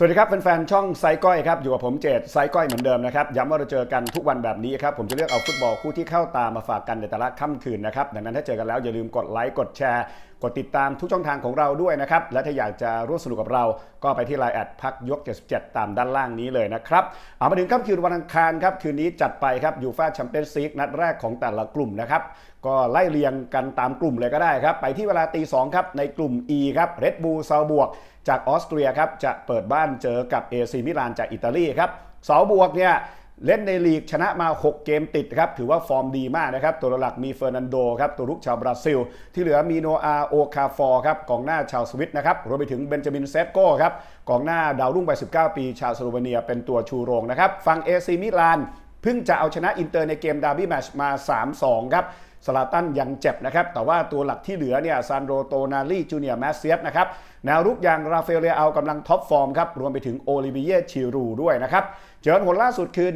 สวัสดีครับแฟนๆช่องไซก้อยครับอยู่กับผมเจตไซก้อยเหมือนเดิมนะครับย้ำว่าเราเจอกันทุกวันแบบนี้ครับผมจะเลือกเอาฟุตบอลคู่ที่เข้าตามมาฝากกันในแต่ละค่ำคืนนะครับดังนั้นถ้าเจอกันแล้วอย่าลืมกดไลค์กดแชร์กดติดตามทุกช่องทางของเราด้วยนะครับ และถ้าอยากจะร่วมสนุกกับเรา ก็ไปที่ไลน์แอดพักยก 77 ตามด้านล่างนี้เลยนะครับ เอามาถึงค่ำคืนวันอังคารครับ คืนนี้จัดไปครับยูฟ่าแชมเปี้ยนส์ลีกนัดแรกของแต่ละกลุ่มนะครับ ก็ไล่เรียงกันตามกลุ่มเลยก็ได้ครับ ไปที่เวลาตีสองครับ ในกลุ่ม E ครับเรดบูลซาบวก จากออสเตรียครับ จะเปิดบ้านเจอกับเอซีมิลานจากอิตาลีครับเสาบวกเนี่ย เล่นในลีกชนะมา 6 เกมติดครับถือว่าฟอร์มดีมากนะครับ ตัวหลักมีเฟอร์นันโดครับตัวรุกชาวบราซิล ที่เหลือมีโนอาโอคาฟอร์ครับกองหน้าชาวสวิตนะครับรวมไปถึงเบนจามินเซฟโก้ครับกองหน้าดาวรุ่งวัย19 ปี ชาวสโลวีเนียเป็นตัวชูโรงนะครับฝั่งเอซีมิลานเพิ่งจะเอาชนะอินเตอร์ในเกมดาร์บี้แมชมา 3-2 ครับ สลาตันยังเจ็บนะครับ แต่ว่าตัวหลักที่เหลือเนี่ยซานโดโตนาลีจูเนียร์แมสเซียสนะครับแนวรุกอย่างราฟเอลเรอัลกำลังท็อปฟอร์มครับ รวมไปถึงโอลิเวียชิรูด้วยนะครับ เจอผลล่าสุดคือ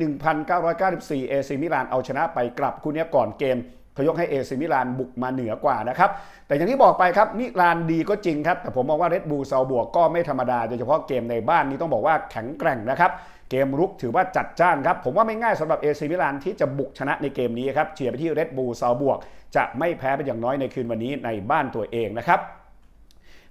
1,994 เอซิมิลานเอาชนะไปกลับคู่นี้ก่อนเกมเขายกให้เอซิมิลานบุกมาเหนือกว่านะครับ แต่อย่างที่บอกไปครับมิลานดีก็จริงครับ แต่ผมมองว่าเรดบูลซาบวกก็ไม่ธรรมดา โดยเฉพาะเกมในบ้านนี้ต้องบอกว่าแข็งแกร่งนะครับ เกมรุกถือว่าจัดจ้านครับ ผมว่าไม่ง่ายสำหรับเอซิมิลานที่จะบุกชนะในเกมนี้ครับเชียร์ไปที่เรดบูลซาบวก จะไม่แพ้เป็นอย่างน้อยในคืนวันนี้ในบ้านตัวเองนะครับ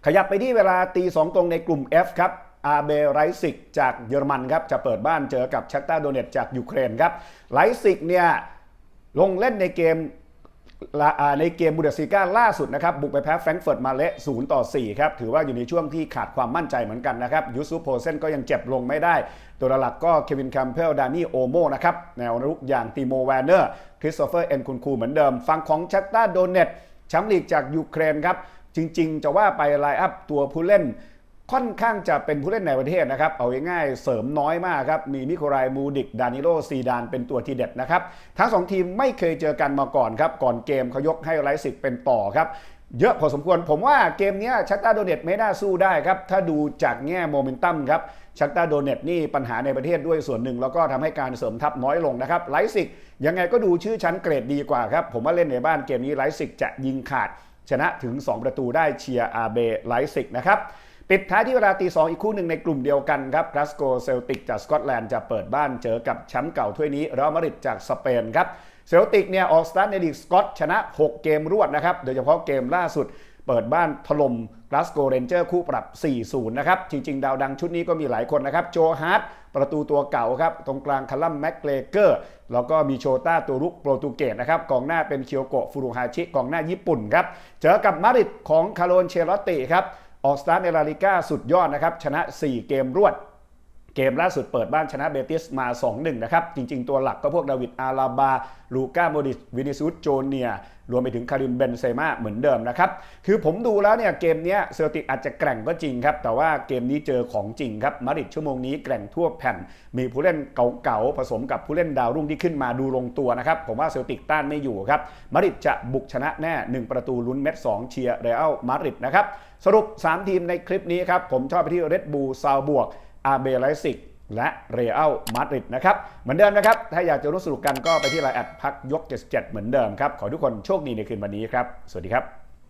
ขยับไปที่เวลาตีสองตรงในกลุ่ม F ครับอาเบไรซิกจากเยอรมันครับจะเปิดบ้านเจอกับชักตาโดเนตจากยูเครนครับไรซิกเนี่ยลงเล่นในเกม ในเกมบูเดสซิก้าล่าสุดนะครับ บุกไปแพ้แฟรงก์เฟิร์ตมาเละ0ต่อ 4 ครับ ถือว่าอยู่ในช่วงที่ขาดความมั่นใจเหมือนกันนะครับยูซุโพเซนก็ยังเจ็บลงไม่ได้ ตัวหลักก็เควินคัมเพลดานี่โอโมนะครับ แนวรุกอย่างติโมแวนเนอร์คริสโตเฟอร์เอ็นคุนคูเหมือนเดิม ฟังของชักตาโดเนตแชมป์ลีกจากยูเครนครับ จริง ๆ จะว่าไปไลน์อัพตัวผู้เล่น ค่อนข้างจะเป็นผู้เล่นในประเทศนะครับ เอาง่ายๆเสริมน้อยมากครับ มีมิโครายมูดิก ดานิโลซีดานเป็นตัวทีเด็ดนะครับ ทั้งสองทีมไม่เคยเจอกันมาก่อนครับ ก่อนเกมเขายกให้ไลซิกเป็นต่อครับเยอะพอสมควรผมว่าเกมนี้ชักตาโดเนตไม่น่าสู้ได้ครับ ถ้าดูจากแง่โมเมนตัมครับชักตาโดเนตนี่ปัญหาในประเทศด้วยส่วนหนึ่ง แล้วก็ทำให้การเสริมทัพน้อยลงนะครับไลซิกยังไงก็ดูชื่อชั้นเกรดดีกว่าครับ ผมว่าเล่นในบ้านเกมนี้ไลซิกจะยิงขาด ชนะถึง 2 ประตูได้เชียร์อาเบไลซิกนะครับ ปิดท้ายที่เวลาตีสองอีกคู่หนึ่งในกลุ่มเดียวกันครับกราสโกเซลติกจากสกอตแลนด์จะเปิดบ้านเจอกับแชมป์เก่าถ้วยนี้เรอัลมาดริดจากสเปนครับเซลติกเนี่ยออกสตาร์ทในลีกสกอตชนะ 6 เกมรวดนะครับโดยเฉพาะเกมล่าสุดเปิดบ้านถล่มกราสโกเรนเจอร์คู่ปรับ 4-0 นะครับ จริง ๆ ดาวดังชุดนี้ก็มีหลายคนนะครับ โจฮาร์ดประตูตัวเก่าครับ ตรงกลางคาลัมแม็กเกรเกอร์ แล้วก็มีโชต้าตัวรุกโปรตุเกสนะครับ กองหน้าเป็นเคียวโกะฟูรุฮาชิ กองหน้าญี่ปุ่นครับ เจอกับมาริดของคาร์โลนเชลอตติครับ ออกสตาร์ทในลาลิก้าสุดยอดนะครับ ชนะ 4 เกมรวด เกมล่าสุดเปิดบ้านชนะเบติสมา 2-1 นะครับ จริง ๆ ตัวหลักก็พวกดาวิดอาราบา ลูก้าโมดิสวินิซุสโจเนีย รวมไปถึงคาริมเบนเซม่าเหมือนเดิมนะครับ คือผมดูแล้วเนี่ยเกมนี้เซลติกอาจจะแกร่งก็จริงครับ แต่ว่าเกมนี้เจอของจริงครับมาดริดชั่วโมงนี้แกร่งทั่วแผ่น มีผู้เล่นเก่าๆ ผสมกับผู้เล่นดาวรุ่งที่ขึ้นมาดูลงตัวนะครับ ผมว่าเซลติกต้านไม่อยู่ครับมาดริดจะบุกชนะแน่ 1 ประตูลุ้นเม็ด2เชียร์เรอัลมาดริดนะครับสรุป 3 ทีมในคลิปนี้ครับผมชอบไปที่เรดบูลซาวบวก อาเบไลซิกและเรอัลมาดริดนะครับ เหมือนเดิมนะครับ ถ้าอยากจะรู้สรุปกันก็ไปที่ไลน์แอดพักยก 77 เหมือนเดิมครับ ขอทุกคนโชคดีในคืนวันนี้ครับ สวัสดีครับ